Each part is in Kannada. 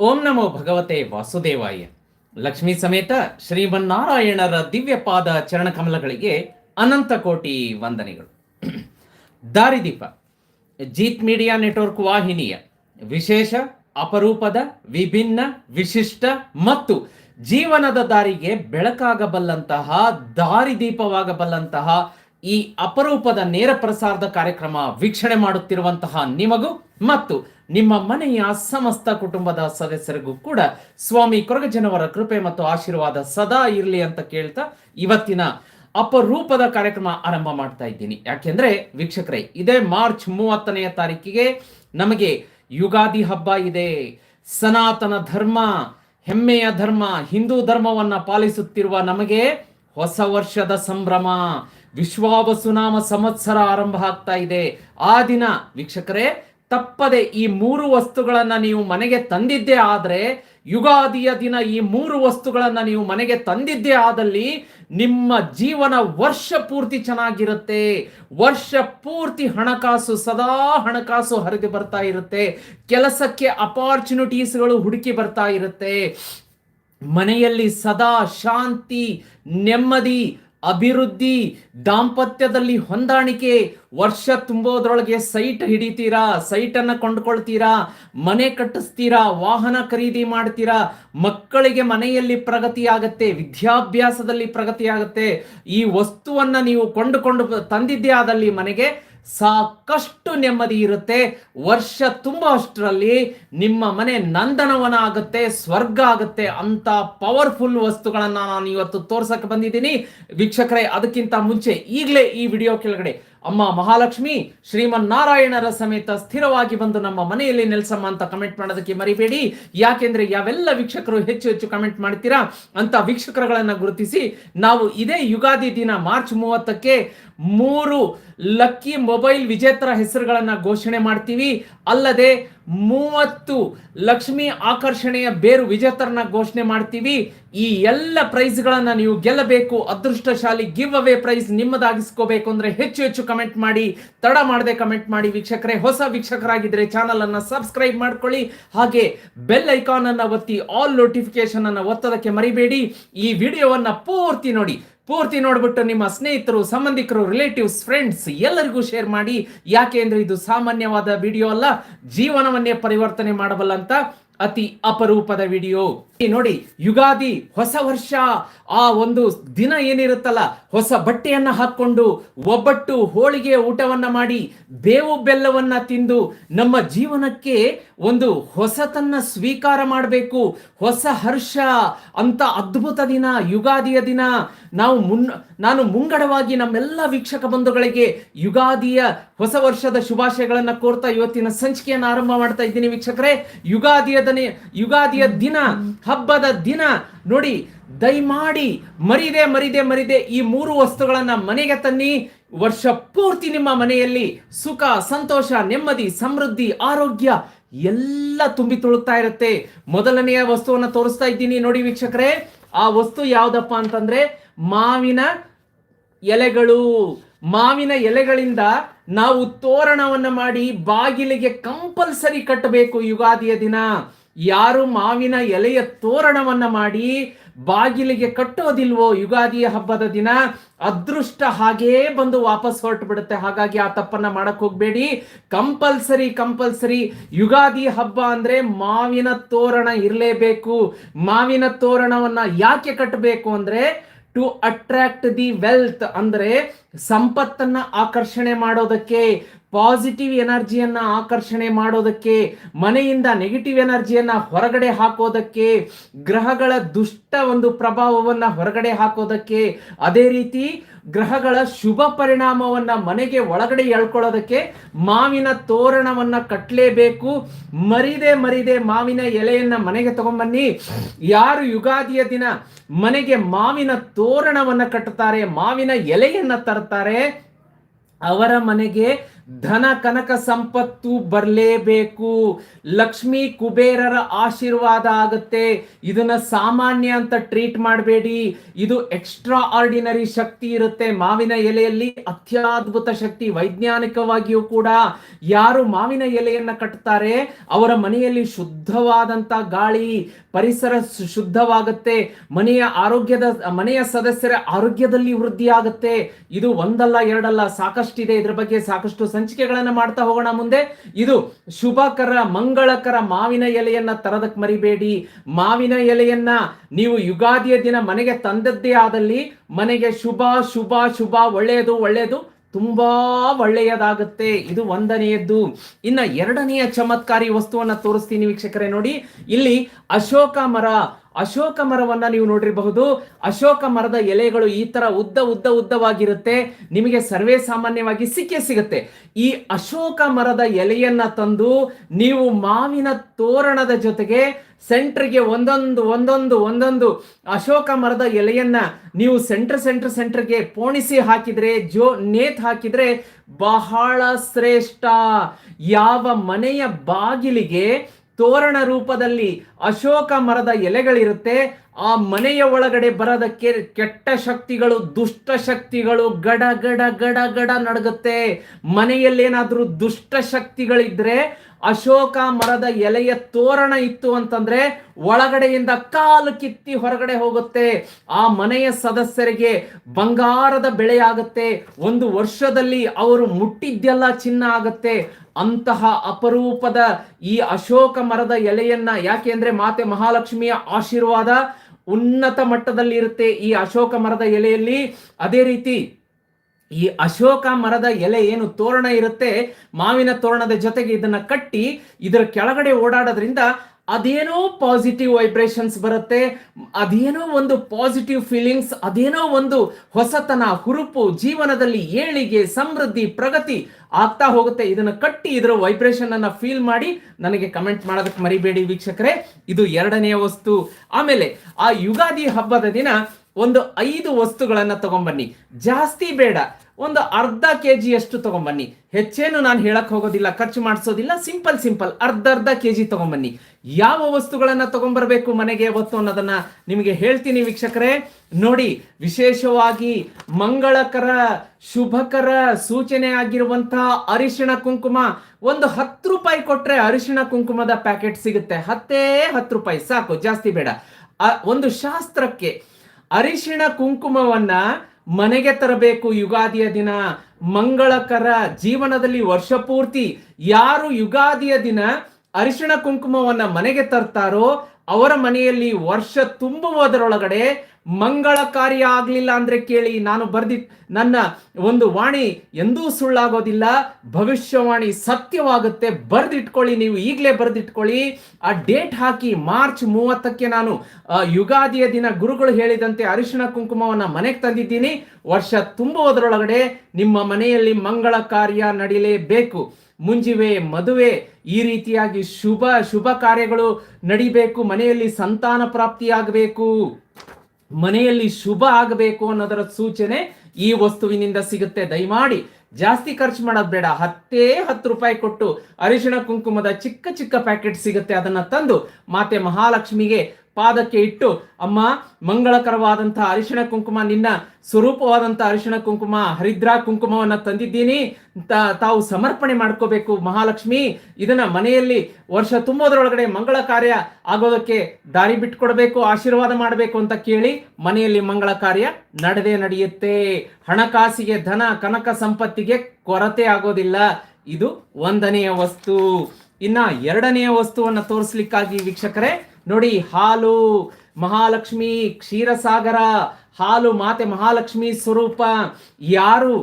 ಓಂ ನಮೋ ಭಗವತೆ ವಾಸುದೇವಾಯ. ಲಕ್ಷ್ಮೀ ಸಮೇತ ಶ್ರೀಮನ್ನಾರಾಯಣರ ದಿವ್ಯ ಪಾದ ಚರಣಕಮಲಗಳಿಗೆ ಅನಂತ ಕೋಟಿ ವಂದನೆಗಳು. ದಾರಿದೀಪ, ಜೀತ್ ಮೀಡಿಯಾ ನೆಟ್ವರ್ಕ್ ವಾಹಿನಿಯ ವಿಶೇಷ, ಅಪರೂಪದ, ವಿಭಿನ್ನ, ವಿಶಿಷ್ಟ ಮತ್ತು ಜೀವನದ ದಾರಿಗೆ ಬೆಳಕಾಗಬಲ್ಲಂತಹ, ದಾರಿದೀಪವಾಗಬಲ್ಲಂತಹ ಈ ಅಪರೂಪದ ನೇರ ಪ್ರಸಾರದ ಕಾರ್ಯಕ್ರಮ ವೀಕ್ಷಣೆ ಮಾಡುತ್ತಿರುವಂತಹ ನಿಮಗೂ ಮತ್ತು ನಿಮ್ಮ ಮನೆಯ ಸಮಸ್ತ ಕುಟುಂಬದ ಸದಸ್ಯರಿಗೂ ಕೂಡ ಸ್ವಾಮಿ ಕೊರಗಜನವರ ಕೃಪೆ ಮತ್ತು ಆಶೀರ್ವಾದ ಸದಾ ಇರಲಿ ಅಂತ ಕೇಳ್ತಾ ಇವತ್ತಿನ ಅಪರೂಪದ ಕಾರ್ಯಕ್ರಮ ಆರಂಭ ಮಾಡ್ತಾ ಇದ್ದೀನಿ. ಯಾಕೆಂದ್ರೆ ವೀಕ್ಷಕರೇ, ಇದೇ ಮಾರ್ಚ್ ಮೂವತ್ತನೆಯ ತಾರೀಕಿಗೆ ನಮಗೆ ಯುಗಾದಿ ಹಬ್ಬ ಇದೆ. ಸನಾತನ ಧರ್ಮ, ಹೆಮ್ಮೆಯ ಧರ್ಮ, ಹಿಂದೂ ಧರ್ಮವನ್ನ ಪಾಲಿಸುತ್ತಿರುವ ನಮಗೆ ಹೊಸ ವರ್ಷದ ಸಂಭ್ರಮ. ವಿಶ್ವಾವಸುನಾಮ ಸಂವತ್ಸರ ಆರಂಭ ಆಗ್ತಾ ಇದೆ. ಆ ದಿನ ವೀಕ್ಷಕರೇ, ತಪ್ಪದೆ ಈ ಮೂರು ವಸ್ತುಗಳನ್ನ ನೀವು ಮನೆಗೆ ತಂದಿದ್ದೇ ಆದ್ರೆ, ಯುಗಾದಿಯ ದಿನ ಈ ಮೂರು ವಸ್ತುಗಳನ್ನ ನೀವು ಮನೆಗೆ ತಂದಿದ್ದೇ ಆದಲ್ಲಿ ನಿಮ್ಮ ಜೀವನ ವರ್ಷ ಪೂರ್ತಿ ಚೆನ್ನಾಗಿರುತ್ತೆ. ವರ್ಷ ಪೂರ್ತಿ ಹಣಕಾಸು, ಸದಾ ಹಣಕಾಸು ಹರಿದು ಬರ್ತಾ ಇರುತ್ತೆ. ಕೆಲಸಕ್ಕೆ ಅಪಾರ್ಚುನಿಟೀಸ್ಗಳು ಹುಡುಕಿ ಬರ್ತಾ ಇರುತ್ತೆ. ಮನೆಯಲ್ಲಿ ಸದಾ ಶಾಂತಿ, ನೆಮ್ಮದಿ ಅಭಿವೃದ್ಧಿ ದಾಂಪತ್ಯದಲ್ಲಿ ಹೊಂದಾಣಿಕೆ, ವರ್ಷ ತುಂಬೋದ್ರೊಳಗೆ ಸೈಟ್ ಹಿಡಿತೀರಾ ಸೈಟ್ ಅನ್ನ ಕೊಂಡ್ಕೊಳ್ತೀರಾ, ಮನೆ ಕಟ್ಟಿಸ್ತೀರಾ, ವಾಹನ ಖರೀದಿ ಮಾಡ್ತೀರಾ, ಮಕ್ಕಳಿಗೆ ಮನೆಯಲ್ಲಿ ಪ್ರಗತಿ ಆಗತ್ತೆ ವಿದ್ಯಾಭ್ಯಾಸದಲ್ಲಿ ಪ್ರಗತಿ ಆಗತ್ತೆ ಈ ವಸ್ತುವನ್ನ ನೀವು ಕೊಂಡುಕೊಂಡು ತಂದಿದ್ದೆ ಆದಲ್ಲಿ ಮನೆಗೆ ಸಾಕಷ್ಟು ನೆಮ್ಮದಿ ಇರುತ್ತೆ. ವರ್ಷ ತುಂಬ ಅಷ್ಟರಲ್ಲಿ ನಿಮ್ಮ ಮನೆ ನಂದನವನ ಆಗುತ್ತೆ ಸ್ವರ್ಗ ಆಗುತ್ತೆ ಅಂತ ಪವರ್ಫುಲ್ ವಸ್ತುಗಳನ್ನು ನಾನು ಇವತ್ತು ತೋರ್ಸಕ್ಕೆ ಬಂದಿದ್ದೀನಿ. ವೀಕ್ಷಕರೇ, ಅದಕ್ಕಿಂತ ಮುಂಚೆ ಈಗಲೇ ಈ ವಿಡಿಯೋ ಕೆಳಗಡೆ ಅಮ್ಮ ಮಹಾಲಕ್ಷ್ಮಿ, ಶ್ರೀಮನ್ನಾರಾಯಣರ ಸಮೇತ ಸ್ಥಿರವಾಗಿ ಬಂದು ನಮ್ಮ ಮನೆಯಲ್ಲಿ ನೆಲೆಸಮ್ಮ ಅಂತ ಕಮೆಂಟ್ ಮಾಡೋದಕ್ಕೆ ಮರಿಬೇಡಿ. ಯಾಕೆಂದ್ರೆ ಯಾವೆಲ್ಲ ವೀಕ್ಷಕರು ಹೆಚ್ಚು ಹೆಚ್ಚು ಕಮೆಂಟ್ ಮಾಡ್ತೀರಾ ಅಂತ ವೀಕ್ಷಕರುಗಳನ್ನ ಗುರುತಿಸಿ ನಾವು ಇದೇ ಯುಗಾದಿ ದಿನ ಮಾರ್ಚ್ ಮೂವತ್ತಕ್ಕೆ ಮೂರು ಲಕ್ಕಿ ಮೊಬೈಲ್ ವಿಜೇತರ ಹೆಸರುಗಳನ್ನು ಘೋಷಣೆ ಮಾಡ್ತೀವಿ. ಅಲ್ಲದೆ ಮೂವತ್ತು ಲಕ್ಷ್ಮಿ ಆಕರ್ಷಣೆಯ ಬೇರು ವಿಜೇತರನ್ನ ಘೋಷಣೆ ಮಾಡ್ತೀವಿ. ಈ ಎಲ್ಲ ಪ್ರೈಸ್ಗಳನ್ನು ನೀವು ಗೆಲ್ಲಬೇಕು. ಅದೃಷ್ಟಶಾಲಿ ಗಿವ್ ಅವೇ ಪ್ರೈಸ್ ನಿಮ್ಮದಾಗಿಸ್ಕೋಬೇಕು ಅಂದ್ರೆ ಹೆಚ್ಚು ಹೆಚ್ಚು ಕಮೆಂಟ್ ಮಾಡಿ. ತಡ ಮಾಡದೆ ಕಮೆಂಟ್ ಮಾಡಿ ವೀಕ್ಷಕರೇ. ಹೊಸ ವೀಕ್ಷಕರಾಗಿದ್ದರೆ ಚಾನಲನ್ನು ಸಬ್ಸ್ಕ್ರೈಬ್ ಮಾಡ್ಕೊಳ್ಳಿ. ಹಾಗೆ ಬೆಲ್ ಐಕಾನ್ ಅನ್ನ ಒತ್ತಿ ಆಲ್ ನೋಟಿಫಿಕೇಶನ್ ಅನ್ನ ಒತ್ತೋದಕ್ಕೆ ಮರಿಬೇಡಿ. ಈ ವಿಡಿಯೋವನ್ನು ಪೂರ್ತಿ ನೋಡಿ. ಪೂರ್ತಿ ನೋಡ್ಬಿಟ್ಟು ನಿಮ್ಮ ಸ್ನೇಹಿತರು, ಸಂಬಂಧಿಕರು ರಿಲೇಟಿವ್ಸ್ ಫ್ರೆಂಡ್ಸ್ ಎಲ್ಲರಿಗೂ ಶೇರ್ ಮಾಡಿ. ಯಾಕೆ ಅಂದ್ರೆ ಇದು ಸಾಮಾನ್ಯವಾದ ವಿಡಿಯೋ ಅಲ್ಲ, ಜೀವನವನ್ನೇ ಪರಿವರ್ತನೆ ಮಾಡಬಲ್ಲಂತ ಅತಿ ಅಪರೂಪದ ವಿಡಿಯೋ ನೋಡಿ, ಯುಗಾದಿ ಹೊಸ ವರ್ಷ. ಆ ಒಂದು ದಿನ ಏನಿರುತ್ತಲ್ಲ, ಹೊಸ ಬಟ್ಟೆಯನ್ನ ಹಾಕೊಂಡು ಒಬ್ಬಟ್ಟು ಹೋಳಿಗೆ ಊಟವನ್ನ ಮಾಡಿ, ಬೇವು ಬೆಲ್ಲವನ್ನ ತಿಂದು ನಮ್ಮ ಜೀವನಕ್ಕೆ ಒಂದು ಹೊಸತನ್ನ ಸ್ವೀಕಾರ ಮಾಡಬೇಕು. ಹೊಸ ಹರ್ಷ ಅಂತ ಅದ್ಭುತ ದಿನ, ಯುಗಾದಿಯ ದಿನ. ನಾವು ಮುನ್, ನಾನು ಮುಂಗಡವಾಗಿ ನಮ್ಮೆಲ್ಲ ವೀಕ್ಷಕ ಬಂಧುಗಳಿಗೆ ಯುಗಾದಿಯ ಹೊಸ ವರ್ಷದ ಶುಭಾಶಯಗಳನ್ನು ಕೋರ್ತಾ ಇವತ್ತಿನ ಸಂಚಿಕೆಯನ್ನು ಆರಂಭ ಮಾಡ್ತಾ ಇದ್ದೀನಿ ವೀಕ್ಷಕರೇ. ಯುಗಾದಿಯ ದನಿ, ಯುಗಾದಿಯ ದಿನ, ಹಬ್ಬದ ದಿನ. ನೋಡಿ, ದಯಮಾಡಿ ಮರಿದೆ ಮರಿದೆ ಮರಿದೆ ಈ ಮೂರು ವಸ್ತುಗಳನ್ನು ಮನೆಗೆ ತನ್ನಿ. ವರ್ಷ ಪೂರ್ತಿ ನಿಮ್ಮ ಮನೆಯಲ್ಲಿ ಸುಖ, ಸಂತೋಷ, ನೆಮ್ಮದಿ, ಸಮೃದ್ಧಿ, ಆರೋಗ್ಯ ಎಲ್ಲ ತುಂಬಿ ತುಳುತ್ತಾ ಇರುತ್ತೆ. ಮೊದಲನೆಯ ವಸ್ತುವನ್ನ ತೋರಿಸ್ತಾ ಇದ್ದೀನಿ ನೋಡಿ ವೀಕ್ಷಕರೇ. ಆ ವಸ್ತು ಯಾವ್ದಪ್ಪ ಅಂತಂದ್ರೆ ಮಾವಿನ ಎಲೆಗಳು. ಮಾವಿನ ಎಲೆಗಳಿಂದ ನಾವು ತೋರಣವನ್ನು ಮಾಡಿ ಬಾಗಿಲಿಗೆ ಕಂಪಲ್ಸರಿ ಕಟ್ಟಬೇಕು ಯುಗಾದಿಯ ದಿನ. ಯಾರು ಮಾವಿನ ಎಲೆಯ ತೋರಣವನ್ನ ಮಾಡಿ ಬಾಗಿಲಿಗೆ ಕಟ್ಟೋದಿಲ್ವೋ ಯುಗಾದಿಯ ಹಬ್ಬದ ದಿನ, ಅದೃಷ್ಟ ಹಾಗೇ ಬಂದು ವಾಪಸ್ ಹೊರಟು ಬಿಡುತ್ತೆ ಹಾಗಾಗಿ ಆ ತಪ್ಪನ್ನ ಮಾಡಕ್ ಹೋಗ್ಬೇಡಿ. ಕಂಪಲ್ಸರಿ ಕಂಪಲ್ಸರಿ ಯುಗಾದಿ ಹಬ್ಬ ಅಂದ್ರೆ ಮಾವಿನ ತೋರಣ ಇರಲೇಬೇಕು. ಮಾವಿನ ತೋರಣವನ್ನ ಯಾಕೆ ಕಟ್ಟಬೇಕು ಅಂದ್ರೆ ಟು ಅಟ್ರಾಕ್ಟ್ ದಿ ವೆಲ್ತ್ ಅಂದ್ರೆ ಸಂಪತ್ತನ್ನ ಆಕರ್ಷಣೆ ಮಾಡೋದಕ್ಕೆ ಪಾಸಿಟಿವ್ ಎನರ್ಜಿಯನ್ನ ಆಕರ್ಷಣೆ ಮಾಡೋದಕ್ಕೆ, ಮನೆಯಿಂದ ನೆಗೆಟಿವ್ ಎನರ್ಜಿಯನ್ನ ಹೊರಗಡೆ ಹಾಕೋದಕ್ಕೆ, ಗ್ರಹಗಳ ದುಷ್ಟ ಒಂದು ಪ್ರಭಾವವನ್ನ ಹೊರಗಡೆ ಹಾಕೋದಕ್ಕೆ, ಅದೇ ರೀತಿ ಗ್ರಹಗಳ ಶುಭ ಪರಿಣಾಮವನ್ನ ಮನೆಗೆ ಒಳಗಡೆ ಎಳ್ಕೊಳ್ಳೋದಕ್ಕೆ ಮಾವಿನ ತೋರಣವನ್ನ ಕಟ್ಟಲೇಬೇಕು ಮರಿದೆ ಮರಿದೆ ಮಾವಿನ ಎಲೆಯನ್ನ ಮನೆಗೆ ತಗೊಂಬನ್ನಿ. ಯಾರು ಯುಗಾದಿಯ ದಿನ ಮನೆಗೆ ಮಾವಿನ ತೋರಣವನ್ನ ಕಟ್ಟುತ್ತಾರೆ, ಮಾವಿನ ಎಲೆಯನ್ನ ತರ್ತಾರೆ ಅವರ ಮನೆಗೆ ಧನ ಕನಕ ಸಂಪತ್ತು ಬರಲೇಬೇಕು. ಲಕ್ಷ್ಮಿ ಕುಬೇರರ ಆಶೀರ್ವಾದ ಆಗುತ್ತೆ. ಇದನ್ನ ಸಾಮಾನ್ಯ ಅಂತ ಟ್ರೀಟ್ ಮಾಡಬೇಡಿ. ಇದು ಎಕ್ಸ್ಟ್ರಾ ಆರ್ಡಿನರಿ ಶಕ್ತಿ ಇರುತ್ತೆ. ಮಾವಿನ ಎಲೆಯಲ್ಲಿ ಅತ್ಯದ್ಭುತ ಶಕ್ತಿ, ವೈಜ್ಞಾನಿಕವಾಗಿಯೂ ಕೂಡ. ಯಾರು ಮಾವಿನ ಎಲೆಯನ್ನ ಕಟ್ತಾರೆ? ಅವರ ಮನೆಯಲ್ಲಿ ಶುದ್ಧವಾದಂತ ಗಾಳಿ ಪರಿಸರ ಶುದ್ಧವಾಗುತ್ತೆ, ಮನೆಯ ಆರೋಗ್ಯದ, ಮನೆಯ ಸದಸ್ಯರ ಆರೋಗ್ಯದಲ್ಲಿ ವೃದ್ಧಿ ಆಗುತ್ತೆ ಇದು ಒಂದಲ್ಲ, ಎರಡಲ್ಲ, ಸಾಕಷ್ಟಿದೆ. ಇದ್ರ ಬಗ್ಗೆ ಸಾಕಷ್ಟು ಸಂಚಿಕೆಗಳನ್ನ ಮಾಡ್ತಾ ಹೋಗೋಣ ಮುಂದೆ. ಇದು ಶುಭಕರ, ಮಂಗಳಕರ ಮಾವಿನ ಎಲೆಯನ್ನ ತರದಕ್ಕೆ ಮರಿಬೇಡಿ. ಮಾವಿನ ಎಲೆಯನ್ನ ನೀವು ಯುಗಾದಿಯ ದಿನ ಮನೆಗೆ ತಂದದ್ದೇ ಆದಲ್ಲಿ ಮನೆಗೆ ಶುಭ ಶುಭ ಶುಭ, ಒಳ್ಳೆಯದು ಒಳ್ಳೆಯದು. ತುಂಬಾ ಒಳ್ಳೆಯದಾಗುತ್ತೆ. ಇದು ಒಂದನೆಯದ್ದು. ಇನ್ನ ಎರಡನೆಯ ಚಮತ್ಕಾರಿ ವಸ್ತುವನ್ನ ತೋರಿಸ್ತೀನಿ ವೀಕ್ಷಕರೇ ನೋಡಿ. ಇಲ್ಲಿ ಅಶೋಕ ಮರ. ಅಶೋಕ ಮರವನ್ನ ನೀವು ನೋಡಿರಬಹುದು. ಅಶೋಕ ಮರದ ಎಲೆಗಳು ಈ ತರ ಉದ್ದ ಉದ್ದ ಉದ್ದವಾಗಿರುತ್ತೆ. ನಿಮಗೆ ಸರ್ವೇ ಸಾಮಾನ್ಯವಾಗಿ ಸಿಕ್ಕೇ ಸಿಗುತ್ತೆ. ಈ ಅಶೋಕ ಮರದ ಎಲೆಯನ್ನ ತಂದು ನೀವು ಮಾವಿನ ತೋರಣದ ಜೊತೆಗೆ ಸೆಂಟ್ರಿಗೆ ಒಂದೊಂದು ಒಂದೊಂದು ಒಂದೊಂದು ಅಶೋಕ ಮರದ ಎಲೆಯನ್ನ ನೀವು ಸೆಂಟ್ರ್ ಸೆಂಟ್ರ್, ಸೆಂಟ್ರ್ಗೆ ಪೋಣಿಸಿ ಹಾಕಿದ್ರೆ, ಜೋ, ನೇತ್ ಹಾಕಿದ್ರೆ ಬಹಳ ಶ್ರೇಷ್ಠ. ಯಾವ ಮನೆಯ ಬಾಗಿಲಿಗೆ ತೋರಣ ರೂಪದಲ್ಲಿ ಅಶೋಕ ಮರದ ಎಲೆಗಳಿರುತ್ತೆ. ಆ ಮನೆಯ ಒಳಗಡೆ ಬರೋದಕ್ಕೆ ಕೆಟ್ಟ ಶಕ್ತಿಗಳು, ದುಷ್ಟ ಶಕ್ತಿಗಳು ಗಡ ಗಡ ಗಡ ಗಡ ನಡಗುತ್ತೆ. ಮನೆಯಲ್ಲೇನಾದ್ರೂ ದುಷ್ಟ ಶಕ್ತಿಗಳಿದ್ರೆ ಅಶೋಕ ಮರದ ಎಲೆಯ ತೋರಣ ಇತ್ತು ಅಂತಂದ್ರೆ ಒಳಗಡೆಯಿಂದ ಕಾಲು ಕಿತ್ತಿ ಹೊರಗಡೆ ಹೋಗುತ್ತೆ. ಆ ಮನೆಯ ಸದಸ್ಯರಿಗೆ ಬಂಗಾರದ ಬೆಳೆ ಆಗುತ್ತೆ. ಒಂದು ವರ್ಷದಲ್ಲಿ ಅವರು ಮುಟ್ಟಿದ್ದೆಲ್ಲ ಚಿನ್ನ ಆಗತ್ತೆ. ಅಂತಹ ಅಪರೂಪದ ಈ ಅಶೋಕ ಮರದ ಎಲೆಯನ್ನ ಯಾಕೆ ಅಂದ್ರೆ ಮಾತೆ ಮಹಾಲಕ್ಷ್ಮಿಯ ಆಶೀರ್ವಾದ ಉನ್ನತ ಮಟ್ಟದಲ್ಲಿ ಇರುತ್ತೆ ಈ ಅಶೋಕ ಮರದ ಎಲೆಯಲ್ಲಿ. ಅದೇ ರೀತಿ ಈ ಅಶೋಕ ಮರದ ಎಲೆ ಏನು ತೋರಣ ಇರುತ್ತೆ, ಮಾವಿನ ತೋರಣದ ಜೊತೆಗೆ ಇದನ್ನ ಕಟ್ಟಿ ಇದರ ಕೆಳಗಡೆ ಓಡಾಡೋದ್ರಿಂದ ಅದೇನೋ ಪಾಸಿಟಿವ್ ವೈಬ್ರೇಷನ್ಸ್ ಬರುತ್ತೆ, ಅದೇನೋ ಒಂದು ಪಾಸಿಟಿವ್ ಫೀಲಿಂಗ್ಸ್ ಅದೇನೋ ಒಂದು ಹೊಸತನ, ಹುರುಪು, ಜೀವನದಲ್ಲಿ ಏಳಿಗೆ, ಸಮೃದ್ಧಿ, ಪ್ರಗತಿ ಆಗ್ತಾ ಹೋಗುತ್ತೆ. ಇದನ್ನು ಕಟ್ಟಿ ಇದರ ವೈಬ್ರೇಷನ್ ಅನ್ನ ಫೀಲ್ ಮಾಡಿ ನನಗೆ ಕಮೆಂಟ್ ಮಾಡೋದಕ್ಕೆ ಮರಿಬೇಡಿ ವೀಕ್ಷಕರೇ. ಇದು ಎರಡನೆಯ ವಸ್ತು. ಆಮೇಲೆ ಆ ಯುಗಾದಿ ಹಬ್ಬದ ದಿನ ಒಂದು ಐದು ವಸ್ತುಗಳನ್ನ ತಗೊಂಬನ್ನಿ. ಜಾಸ್ತಿ ಬೇಡ. ಒಂದು ಅರ್ಧ ಕೆ ಜಿಯಷ್ಟು ತಗೊಂಬನ್ನಿ. ಹೆಚ್ಚೇನು ನಾನು ಹೇಳಕ್ ಹೋಗೋದಿಲ್ಲ, ಖರ್ಚು ಮಾಡಿಸೋದಿಲ್ಲ. Simple simple. ಅರ್ಧ ಅರ್ಧ ಕೆ ಜಿ ತಗೊಂಬನ್ನಿ. ಯಾವ ವಸ್ತುಗಳನ್ನ ತಗೊಂಬರ್ಬೇಕು ಮನೆಗೆ ಯಾವತ್ತು ಅನ್ನೋದನ್ನ ನಿಮಗೆ ಹೇಳ್ತೀನಿ ವೀಕ್ಷಕರೇ. ನೋಡಿ, ವಿಶೇಷವಾಗಿ ಮಂಗಳಕರ, ಶುಭಕರ ಸೂಚನೆ ಆಗಿರುವಂತಹ ಅರಿಶಿಣ ಕುಂಕುಮ. ಒಂದು ಹತ್ತು ರೂಪಾಯಿ ಕೊಟ್ರೆ ಅರಿಶಿಣ ಕುಂಕುಮದ ಪ್ಯಾಕೆಟ್ ಸಿಗುತ್ತೆ. ಹತ್ತೇ ಹತ್ತು ರೂಪಾಯಿ. ಸಾಕು, ಜಾಸ್ತಿ ಬೇಡ. ಒಂದು ಶಾಸ್ತ್ರಕ್ಕೆ ಅರಿಶಿಣ ಕುಂಕುಮವನ್ನ ಮನೆಗೆ ತರಬೇಕು. ಯುಗಾದಿಯ ದಿನ, ಮಂಗಳಕರ ಜೀವನದಲ್ಲಿ ವರ್ಷ ಪೂರ್ತಿ ಯಾರು ಯುಗಾದಿಯ ದಿನ ಅರಿಶಿಣ ಕುಂಕುಮವನ್ನ ಮನೆಗೆ ತರ್ತಾರೋ, ಅವರ ಮನೆಯಲ್ಲಿ ವರ್ಷ ತುಂಬುವುದರೊಳಗಡೆ ಮಂಗಳ ಕಾರ್ಯ ಆಗ್ಲಿಲ್ಲ ಅಂದ್ರೆ ಕೇಳಿ ನಾನು ಬರ್ದಿ, ನನ್ನ ಒಂದು ವಾಣಿ ಎಂದೂ ಸುಳ್ಳಾಗೋದಿಲ್ಲ. ಭವಿಷ್ಯವಾಣಿ ಸತ್ಯವಾಗುತ್ತೆ. ಬರ್ದಿಟ್ಕೊಳ್ಳಿ, ನೀವು ಈಗಲೇ ಬರ್ದಿಟ್ಕೊಳ್ಳಿ. ಆ ಡೇಟ್ ಹಾಕಿ ಮಾರ್ಚ್ ಮೂವತ್ತಕ್ಕೆ ನಾನು ಯುಗಾದಿಯ ದಿನ ಗುರುಗಳು ಹೇಳಿದಂತೆ ಅರಿಶಿಣ ಕುಂಕುಮವನ್ನ ಮನೆಗೆ ತಂದಿದ್ದೀನಿ. ವರ್ಷ ತುಂಬುವುದರೊಳಗಡೆ ನಿಮ್ಮ ಮನೆಯಲ್ಲಿ ಮಂಗಳ ಕಾರ್ಯ ನಡೀಲೇಬೇಕು. ಮುಂಜಿವೆ, ಮದುವೆ, ಈ ರೀತಿಯಾಗಿ ಶುಭ ಶುಭ ಕಾರ್ಯಗಳು ನಡಿಬೇಕು. ಮನೆಯಲ್ಲಿ ಸಂತಾನ ಪ್ರಾಪ್ತಿಯಾಗಬೇಕು. ಮನೆಯಲ್ಲಿ ಶುಭ ಆಗಬೇಕು ಅನ್ನೋದರ ಸೂಚನೆ ಈ ವಸ್ತುವಿನಿಂದ ಸಿಗುತ್ತೆ. ದಯಮಾಡಿ ಜಾಸ್ತಿ ಖರ್ಚು ಮಾಡೋದು ಬೇಡ. ಹತ್ತೇ ಹತ್ತು ರೂಪಾಯಿ ಕೊಟ್ಟು ಅರಿಶಿಣ ಕುಂಕುಮದ ಚಿಕ್ಕ ಚಿಕ್ಕ ಪ್ಯಾಕೆಟ್ ಸಿಗುತ್ತೆ. ಅದನ್ನ ತಂದು ಮಾತೆ ಮಹಾಲಕ್ಷ್ಮಿಗೆ ಪಾದಕ್ಕೆ ಇಟ್ಟು, ಅಮ್ಮ ಮಂಗಳಕರವಾದಂತಹ ಅರಿಶಿಣ ಕುಂಕುಮ, ನಿನ್ನ ಸ್ವರೂಪವಾದಂತಹ ಅರಿಶಿಣ ಕುಂಕುಮ, ಹರಿದ್ರಾ ಕುಂಕುಮವನ್ನ ತಂದಿದ್ದೀನಿ. ತಾವು ಸಮರ್ಪಣೆ ಮಾಡ್ಕೋಬೇಕು ಮಹಾಲಕ್ಷ್ಮಿ. ಇದನ್ನ ಮನೆಯಲ್ಲಿ ವರ್ಷ ತುಂಬೋದ್ರೊಳಗಡೆ ಮಂಗಳ ಕಾರ್ಯ ಆಗೋದಕ್ಕೆ ದಾರಿ ಬಿಟ್ಕೊಡ್ಬೇಕು, ಆಶೀರ್ವಾದ ಮಾಡಬೇಕು ಅಂತ ಕೇಳಿ ಮನೆಯಲ್ಲಿ ಮಂಗಳ ಕಾರ್ಯ ನಡೆದೇ ನಡೆಯುತ್ತೆ. ಹಣಕಾಸಿಗೆ ಧನ ಕನಕ ಸಂಪತ್ತಿಗೆ ಕೊರತೆ ಆಗೋದಿಲ್ಲ. ಇದು ಒಂದನೆಯ ವಸ್ತು. ಇನ್ನ ಎರಡನೆಯ ವಸ್ತುವನ್ನ ತೋರಿಸ್ಲಿಕ್ಕಾಗಿ ವೀಕ್ಷಕರೇ ನೋಡಿ ಹಾಲು, ಮಹಾಲಕ್ಷ್ಮಿ, ಕ್ಷೀರಸಾಗರ, ಹಾಲು ಮಾತೆ ಮಹಾಲಕ್ಷ್ಮಿ ಸ್ವರೂಪ, ಯಾರು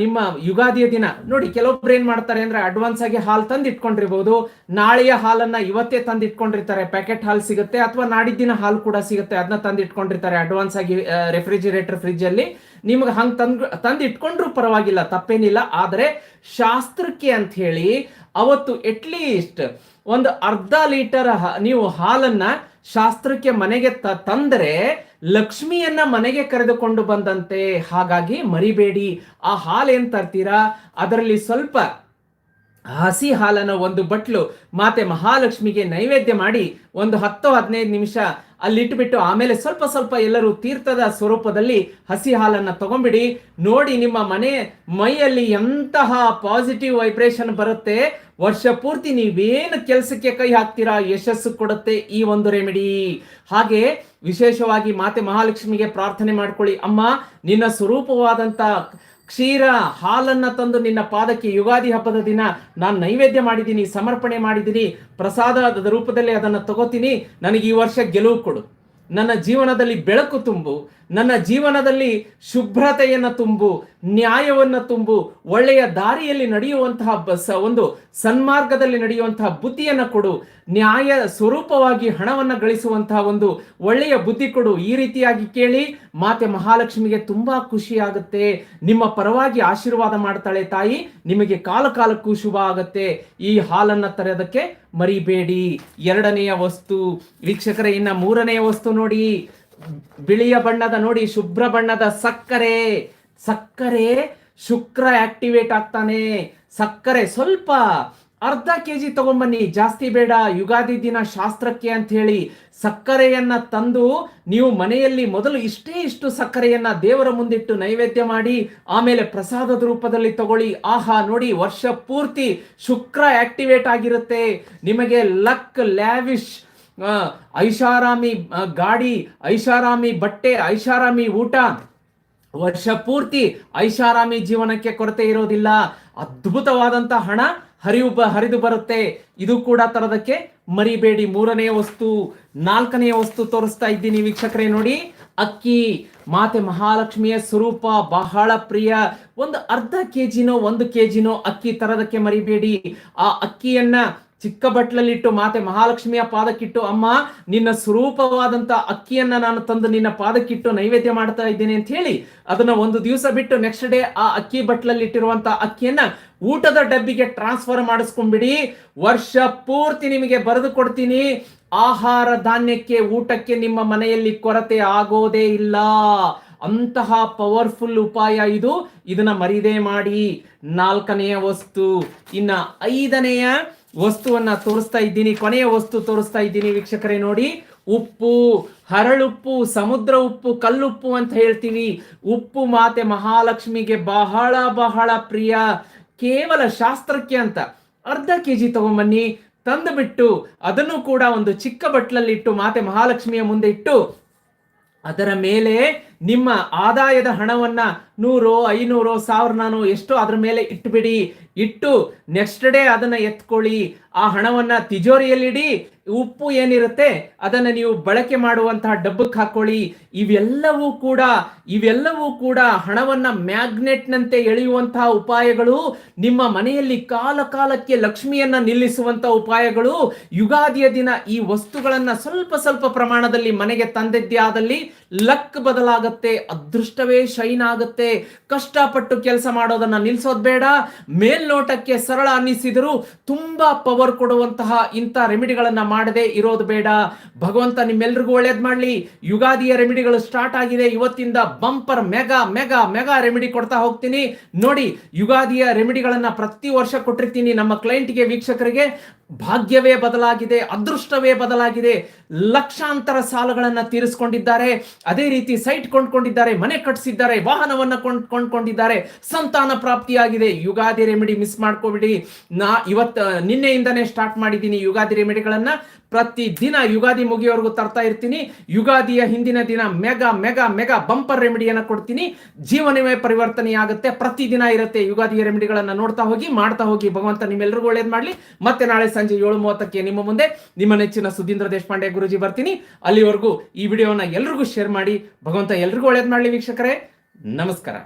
ನಿಮ್ಮ ಯುಗಾದಿಯ ದಿನ. ನೋಡಿ, ಕೆಲವೊಬ್ರು ಏನ್ ಮಾಡ್ತಾರೆ ಅಂದ್ರೆ ಅಡ್ವಾನ್ಸ್ ಆಗಿ ಹಾಲು ತಂದು ಇಟ್ಕೊಂಡಿರ್ಬೋದು ನಾಳೆಯ ಹಾಲನ್ನ ಇವತ್ತೇ ತಂದು ಇಟ್ಕೊಂಡಿರ್ತಾರೆ ಪ್ಯಾಕೆಟ್ ಹಾಲು ಸಿಗುತ್ತೆ ಅಥವಾ ನಾಡಿದ್ದಿನ ಹಾಲು ಕೂಡ ಸಿಗುತ್ತೆ. ಅದನ್ನ ತಂದು ಇಟ್ಕೊಂಡಿರ್ತಾರೆ ಅಡ್ವಾನ್ಸ್ ಆಗಿ ರೆಫ್ರಿಜಿರೇಟರ್ ಫ್ರಿಜ್ ಅಲ್ಲಿ. ನಿಮ್ಗೆ ಹಂಗೆ ತಂದು ತಂದು ಇಟ್ಕೊಂಡ್ರು ಪರವಾಗಿಲ್ಲ, ತಪ್ಪೇನಿಲ್ಲ. ಆದರೆ ಶಾಸ್ತ್ರಕ್ಕೆ ಅಂತ ಹೇಳಿ ಅವತ್ತು ಅಟ್ಲೀಸ್ಟ್ ಒಂದು ಅರ್ಧ ಲೀಟರ್ ನೀವು ಹಾಲನ್ನ ಶಾಸ್ತ್ರಕ್ಕೆ ಮನೆಗೆ ತಂದ್ರೆ ಲಕ್ಷ್ಮಿಯನ್ನ ಮನೆಗೆ ಕರೆದುಕೊಂಡು ಬಂದಂತೆ, ಹಾಗಾಗಿ ಮರಿಬೇಡಿ. ಆ ಹಾಲು ಏನ್ ತರ್ತೀರಾ? ಅದರಲ್ಲಿ ಸ್ವಲ್ಪ ಹಸಿ ಹಾಲನ್ನು ಒಂದು ಬಟ್ಲು ಮಾತೆ ಮಹಾಲಕ್ಷ್ಮಿಗೆ ನೈವೇದ್ಯ ಮಾಡಿ ಒಂದು ಹತ್ತು ಹದಿನೈದು ನಿಮಿಷ ಅಲ್ಲಿಟ್ಬಿಟ್ಟು ಆಮೇಲೆ ಸ್ವಲ್ಪ ಸ್ವಲ್ಪ ಎಲ್ಲರೂ ತೀರ್ಥದ ಸ್ವರೂಪದಲ್ಲಿ ಹಸಿ ಹಾಲನ್ನ ತಗೊಂಬಿಡಿ. ನೋಡಿ ನಿಮ್ಮ ಮನೆ ಮೈಯಲ್ಲಿ ಎಂತಹ ಪಾಸಿಟಿವ್ ವೈಬ್ರೇಷನ್ ಬರುತ್ತೆ. ವರ್ಷ ಪೂರ್ತಿ ನೀವೇನು ಕೆಲಸಕ್ಕೆ ಕೈ ಹಾಕ್ತೀರಾ ಯಶಸ್ಸು ಕೊಡುತ್ತೆ ಈ ಒಂದು ರೆಮಿಡಿ ಹಾಗೆ ವಿಶೇಷವಾಗಿ ಮಾತೆ ಮಹಾಲಕ್ಷ್ಮಿಗೆ ಪ್ರಾರ್ಥನೆ ಮಾಡ್ಕೊಳ್ಳಿ. ಅಮ್ಮ, ನಿನ್ನ ಸ್ವರೂಪವಾದಂತ ಕ್ಷೀರ ಹಾಲನ್ನ ತಂದು ನಿನ್ನ ಪಾದಕ್ಕೆ ಯುಗಾದಿ ಹಬ್ಬದ ದಿನ ನಾನು ನೈವೇದ್ಯ ಮಾಡಿದ್ದೀನಿ, ಸಮರ್ಪಣೆ ಮಾಡಿದ್ದೀನಿ, ಪ್ರಸಾದದ ರೂಪದಲ್ಲಿ ಅದನ್ನು ತಗೋತೀನಿ, ನನಗೆ ಈ ವರ್ಷ ಗೆಲುವು ಕೊಡು. ನನ್ನ ಜೀವನದಲ್ಲಿ ಬೆಳಕು ತುಂಬು. ನನ್ನ ಜೀವನದಲ್ಲಿ ಶುಭ್ರತೆಯನ್ನು ತುಂಬು, ನ್ಯಾಯವನ್ನು ತುಂಬು, ಒಳ್ಳೆಯ ದಾರಿಯಲ್ಲಿ ನಡೆಯುವಂತಹ ಬಸ್, ಒಂದು ಸನ್ಮಾರ್ಗದಲ್ಲಿ ನಡೆಯುವಂತಹ ಬುದ್ಧಿಯನ್ನು ಕೊಡು, ನ್ಯಾಯ ಸ್ವರೂಪವಾಗಿ ಹಣವನ್ನು ಗಳಿಸುವಂತಹ ಒಂದು ಒಳ್ಳೆಯ ಬುದ್ಧಿ ಕೊಡು. ಈ ರೀತಿಯಾಗಿ ಕೇಳಿ ಮಾತೆ ಮಹಾಲಕ್ಷ್ಮಿಗೆ ತುಂಬಾ ಖುಷಿ ಆಗುತ್ತೆ. ನಿಮ್ಮ ಪರವಾಗಿ ಆಶೀರ್ವಾದ ಮಾಡ್ತಾಳೆ ತಾಯಿ. ನಿಮಗೆ ಕಾಲ ಕಾಲಕ್ಕೂ ಶುಭ ಆಗುತ್ತೆ. ಈ ಹಾಲನ್ನು ತರೋದಕ್ಕೆ ಮರಿಬೇಡಿ. ಎರಡನೆಯ ವಸ್ತು, ವೀಕ್ಷಕರ, ಇನ್ನ ಮೂರನೆಯ ವಸ್ತು ನೋಡಿ. ಬಿಳಿಯ ಬಣ್ಣದ ನೋಡಿ, ಶುಭ್ರ ಬಣ್ಣದ ಸಕ್ಕರೆ. ಸಕ್ಕರೆ ಶುಕ್ರ ಆಕ್ಟಿವೇಟ್ ಆಗ್ತಾನೆ. ಸಕ್ಕರೆ ಸ್ವಲ್ಪ ಅರ್ಧ ಕೆ ಜಿ ತಗೊಂಬನ್ನಿ. ಜಾಸ್ತಿ ಬೇಡ, ಯುಗಾದಿ ದಿನ ಶಾಸ್ತ್ರಕ್ಕೆ ಅಂತ ಹೇಳಿ ಸಕ್ಕರೆಯನ್ನ ತಂದು ನೀವು ಮನೆಯಲ್ಲಿ ಮೊದಲು ಇಷ್ಟೇ ಇಷ್ಟು ಸಕ್ಕರೆಯನ್ನ ದೇವರ ಮುಂದಿಟ್ಟು ನೈವೇದ್ಯ ಮಾಡಿ, ಆಮೇಲೆ ಪ್ರಸಾದದ ರೂಪದಲ್ಲಿ ತಗೊಳ್ಳಿ. ಆಹಾ, ನೋಡಿ, ವರ್ಷ ಪೂರ್ತಿ ಶುಕ್ರ ಆಕ್ಟಿವೇಟ್ ಆಗಿರುತ್ತೆ. ನಿಮಗೆ ಲಕ್, ಲ್ಯಾವಿಶ್ ಐಷಾರಾಮಿ ಗಾಡಿ, ಐಷಾರಾಮಿ ಬಟ್ಟೆ, ಐಷಾರಾಮಿ ಊಟ. ವರ್ಷ ಪೂರ್ತಿ ಐಷಾರಾಮಿ ಜೀವನಕ್ಕೆ ಕೊರತೆ ಇರೋದಿಲ್ಲ. ಅದ್ಭುತವಾದಂತ ಹಣ ಹರಿವು ಹರಿದು ಬರುತ್ತೆ. ಇದು ಕೂಡ ತರದಕ್ಕೆ ಮರಿಬೇಡಿ. ಮೂರನೇ ವಸ್ತು ನಾಲ್ಕನೆಯ ವಸ್ತು ತೋರಿಸ್ತಾ ಇದ್ದೀನಿ ವೀಕ್ಷಕರೇ ನೋಡಿ. ಅಕ್ಕಿ, ಮಾತೆ ಮಹಾಲಕ್ಷ್ಮಿಯ ಸ್ವರೂಪ, ಬಹಳ ಪ್ರಿಯ. ಒಂದು ಅರ್ಧ ಕೆಜಿನೋ, ಒಂದು ಕೆಜಿನೋ ಅಕ್ಕಿ ತರದಕ್ಕೆ ಮರಿಬೇಡಿ. ಆ ಅಕ್ಕಿಯನ್ನ ಚಿಕ್ಕ ಬಟ್ಲಲ್ಲಿಟ್ಟು ಮಾತೆ ಮಹಾಲಕ್ಷ್ಮಿಯ ಪಾದಕ್ಕಿಟ್ಟು, ಅಮ್ಮ, ನಿನ್ನ ಸ್ವರೂಪವಾದಂತ ಅಕ್ಕಿಯನ್ನ ನಾನು ತಂದು ನಿನ್ನ ಪಾದಕ್ಕಿಟ್ಟು ನೈವೇದ್ಯ ಮಾಡ್ತಾ ಇದ್ದೇನೆ ಅಂತ ಹೇಳಿ, ಅದನ್ನ ಒಂದು ದಿವಸ ಬಿಟ್ಟು ನೆಕ್ಸ್ಟ್ ಡೇ ಆ ಅಕ್ಕಿ ಬಟ್ಲಲ್ಲಿಟ್ಟಿರುವಂತ ಅಕ್ಕಿಯನ್ನ ಊಟದ ಡಬ್ಬಿಗೆ ಟ್ರಾನ್ಸ್ಫರ್ ಮಾಡಿಸ್ಕೊಂಡ್ಬಿಡಿ. ವರ್ಷ ಪೂರ್ತಿ ನಿಮಗೆ ಬರೆದು ಕೊಡ್ತೀನಿ. ಆಹಾರ ಧಾನ್ಯಕ್ಕೆ, ಊಟಕ್ಕೆ ನಿಮ್ಮ ಮನೆಯಲ್ಲಿ ಕೊರತೆ ಆಗೋದೇ ಇಲ್ಲ. ಅಂತಹ ಪವರ್ಫುಲ್ ಉಪಾಯ ಇದು. ಇದನ್ನ ಮರಿದೇ ಮಾಡಿ. ನಾಲ್ಕನೆಯ ವಸ್ತು, ಇನ್ನ ಐದನೆಯ ವಸ್ತುವನ್ನ ತೋರಿಸ್ತಾ ಇದ್ದೀನಿ, ಕೊನೆಯ ವಸ್ತು ತೋರಿಸ್ತಾ ಇದ್ದೀನಿ ವೀಕ್ಷಕರೇ ನೋಡಿ. ಉಪ್ಪು, ಹರಳುಪ್ಪು, ಸಮುದ್ರ ಉಪ್ಪು, ಕಲ್ಲುಪ್ಪು ಅಂತ ಹೇಳ್ತೀವಿ. ಉಪ್ಪು ಮಾತೆ ಮಹಾಲಕ್ಷ್ಮಿಗೆ ಬಹಳ ಬಹಳ ಪ್ರಿಯ. ಕೇವಲ ಶಾಸ್ತ್ರಕ್ಕೆ ಅಂತ ಅರ್ಧ ಕೆ ಜಿ ತಗೊಂಬನ್ನಿ. ತಂದು ಬಿಟ್ಟು ಅದನ್ನು ಕೂಡ ಒಂದು ಚಿಕ್ಕ ಬಟ್ಲಲ್ಲಿಟ್ಟು ಮಾತೆ ಮಹಾಲಕ್ಷ್ಮಿಯ ಮುಂದೆ ಇಟ್ಟು ಅದರ ಮೇಲೆ ನಿಮ್ಮ ಆದಾಯದ ಹಣವನ್ನ ನೂರು, ಐನೂರು ನಾನು ಎಷ್ಟು ಅದರ ಮೇಲೆ ಇಟ್ಬಿಡಿ. ಇಟ್ಟು ನೆಕ್ಸ್ಟ್ ಡೇ ಅದನ್ನ ಎತ್ಕೊಳ್ಳಿ. ಆ ಹಣವನ್ನ ತಿಜೋರಿಯಲ್ಲಿಡಿ. ಉಪ್ಪು ಏನಿರುತ್ತೆ, ಅದನ್ನ ನೀವು ಬಳಕೆ ಮಾಡುವಂತಹ ಡಬ್ಬಕ್ಕೆ ಹಾಕೊಳ್ಳಿ. ಇವೆಲ್ಲವೂ ಕೂಡ ಇವೆಲ್ಲವೂ ಕೂಡ ಹಣವನ್ನ ಮ್ಯಾಗ್ನೆಟ್ನಂತೆ ಎಳೆಯುವಂತಹ ಉಪಾಯಗಳು. ನಿಮ್ಮ ಮನೆಯಲ್ಲಿ ಕಾಲ ಕಾಲಕ್ಕೆ ಲಕ್ಷ್ಮಿಯನ್ನ ನಿಲ್ಲಿಸುವಂತಹ ಉಪಾಯಗಳು. ಯುಗಾದಿಯ ದಿನ ಈ ವಸ್ತುಗಳನ್ನ ಸ್ವಲ್ಪ ಸ್ವಲ್ಪ ಪ್ರಮಾಣದಲ್ಲಿ ಮನೆಗೆ ತಂದಿದ್ದೇ ಆದಲ್ಲಿ ಲಕ್ ಬದಲಾಗುತ್ತೆ, ಅದೃಷ್ಟವೇ ಶೈನ್ ಆಗುತ್ತೆ. ಕಷ್ಟಪಟ್ಟು ಕೆಲಸ ಮಾಡೋದನ್ನ ನಿಲ್ಸೋದ್ ಬೇಡ. ಮೇಲ್ನೋಟಕ್ಕೆ ಸರಳ ಅನ್ನಿಸಿದರೂ ತುಂಬಾ ಪವರ್ ಕೊಡುವಂತಹ ಇಂಥ ರೆಮಿಡಿಗಳನ್ನ ಮಾಡದೆ ಇರೋದು ಬೇಡ. ಭಗವಂತ ನಿಮ್ಮೆಲ್ರಿಗೂ ಒಳ್ಳೇದ್ ಮಾಡ್ಲಿ. ಯುಗಾದಿಯ ರೆಮಿಡಿಗಳು ಸ್ಟಾರ್ಟ್ ಆಗಿದೆ. ಇವತ್ತಿಂದ bumper mega mega mega remedy ಕೊಡ್ತಾ ಹೋಗ್ತೀನಿ. ನೋಡಿ, ಯುಗಾದಿಯ ರೆಮಿಡಿಗಳನ್ನ ಪ್ರತಿ ವರ್ಷ ಕೊಟ್ಟಿರ್ತೀನಿ ನಮ್ಮ ಕ್ಲೈಂಟ್ಗೆ ವೀಕ್ಷಕರಿಗೆ. ಭಾಗ್ಯವೇ ಬದಲಾಗಿದೆ, ಅದೃಷ್ಟವೇ ಬದಲಾಗಿದೆ, ಲಕ್ಷಾಂತರ ಸಾಲಗಳನ್ನು ತೀರಿಸ್ಕೊಂಡಿದ್ದಾರೆ, ಅದೇ ರೀತಿ ಸೈಟ್ ಕೊಂಡ್ಕೊಂಡಿದ್ದಾರೆ, ಮನೆ ಕಟ್ಟಿಸಿದ್ದಾರೆ ಕೊಂಡ್, ಕೊಂಡ್ಕೊಂಡಿದ್ದಾರೆ, ಸಂತಾನ ಪ್ರಾಪ್ತಿಯಾಗಿದೆ. ಯುಗಾದಿ ರೆಮಿಡಿ ಮಿಸ್ ಮಾಡ್ಕೋಬಿಡಿ. ನಾ ಇವತ್ತು, ನಿನ್ನೆಯಿಂದನೇ ಸ್ಟಾರ್ಟ್ ಮಾಡಿದ್ದೀನಿ ಯುಗಾದಿ ರೆಮಿಡಿಗಳನ್ನ. ಪ್ರತಿ ದಿನ ಯುಗಾದಿ ಮುಗಿಯೋವರೆಗೂ ತರ್ತಾ ಇರ್ತೀನಿ. ಯುಗಾದಿಯ ಹಿಂದಿನ ದಿನ ಮೆಗಾ ಮೆಗಾ ಮೆಗಾ ಬಂಪರ್ ರೆಮಿಡಿಯನ್ನು ಕೊಡ್ತೀನಿ. ಜೀವನವೇ ಪರಿವರ್ತನೆ ಆಗುತ್ತೆ ಪ್ರತಿ ದಿನ ಇರುತ್ತೆ ಯುಗಾದಿಯ ರೆಮಿಡಿಗಳನ್ನು ನೋಡ್ತಾ ಹೋಗಿ, ಮಾಡ್ತಾ ಹೋಗಿ. ಭಗವಂತ ನಿಮ್ಮೆಲ್ಲರಿಗೂ ಒಳ್ಳೇದು ಮಾಡಲಿ. ಮತ್ತೆ ನಾಳೆ ಸಂಜೆ ಏಳು ಮೂವತ್ತಕ್ಕೆ ನಿಮ್ಮ ಮುಂದೆ ನಿಮ್ಮ ನೆಚ್ಚಿನ ಸುಧೀಂದ್ರ ದೇಶಪಾಂಡೆ ಗುರುಜಿ ಬರ್ತೀನಿ. ಅಲ್ಲಿವರೆಗೂ ಈ ವಿಡಿಯೋನ ಎಲ್ರಿಗೂ ಶೇರ್ ಮಾಡಿ, ಭಗವಂತ ಎಲ್ರಿಗೂ ಒಳ್ಳೇದು ಮಾಡಲಿ ವೀಕ್ಷಕರೇ. ನಮಸ್ಕಾರ.